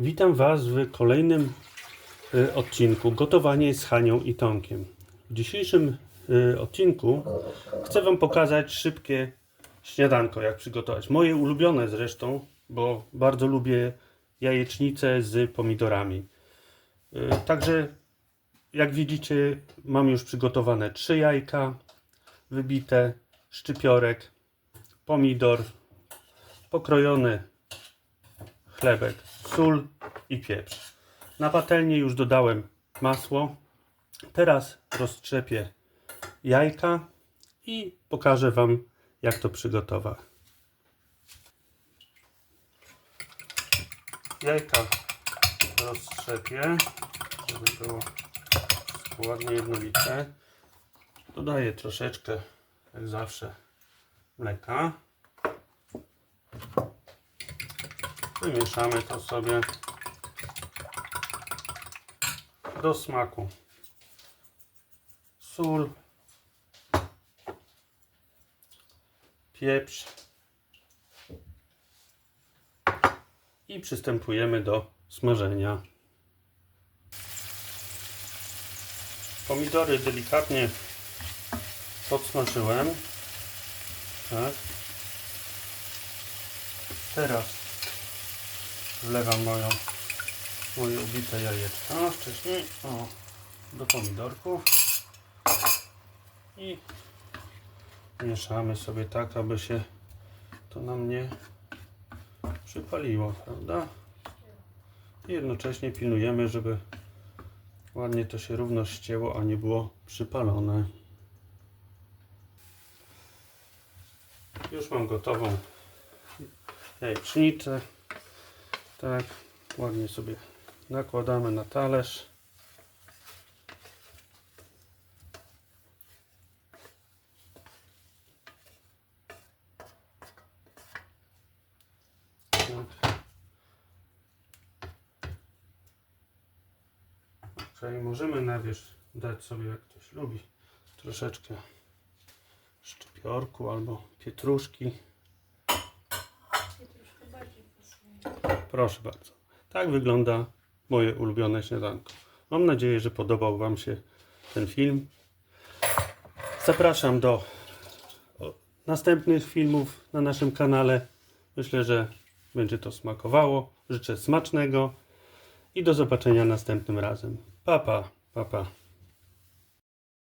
Witam Was w kolejnym y, odcinku Gotowanie z Hanią i Tomkiem. W dzisiejszym y, odcinku chcę Wam pokazać szybkie śniadanko, jak przygotować. Moje ulubione zresztą, bo bardzo lubię jajecznicę z pomidorami. Y, Także jak widzicie, mam już przygotowane trzy jajka wybite, szczypiorek, pomidor, pokrojony chlebek, sól i pieprz. Na patelnię już dodałem masło. Teraz roztrzepię jajka i pokażę Wam, jak to przygotować. Jajka roztrzepię, żeby było ładnie jednolite. Dodaję troszeczkę, jak zawsze, mleka. Wymieszamy to sobie do smaku. Sól, pieprz i przystępujemy do smażenia. Pomidory delikatnie podsmażyłem. Tak. Teraz wlewam moją, moje ubite jajeczka wcześniej o, do pomidorków i mieszamy sobie tak, aby się to nam nie przypaliło, prawda? I jednocześnie pilnujemy, żeby ładnie to się równo ścięło, a nie było przypalone. Już mam gotową jajecznicę. Tak, ładnie sobie nakładamy na talerz. Czyli możemy na wierzch dać sobie, jak ktoś lubi, troszeczkę szczypiorku albo pietruszki. Proszę bardzo. Tak wygląda moje ulubione śniadanko. Mam nadzieję, że podobał Wam się ten film. Zapraszam do następnych filmów na naszym kanale. Myślę, że będzie to smakowało. Życzę smacznego i do zobaczenia następnym razem. Pa, pa, pa, pa.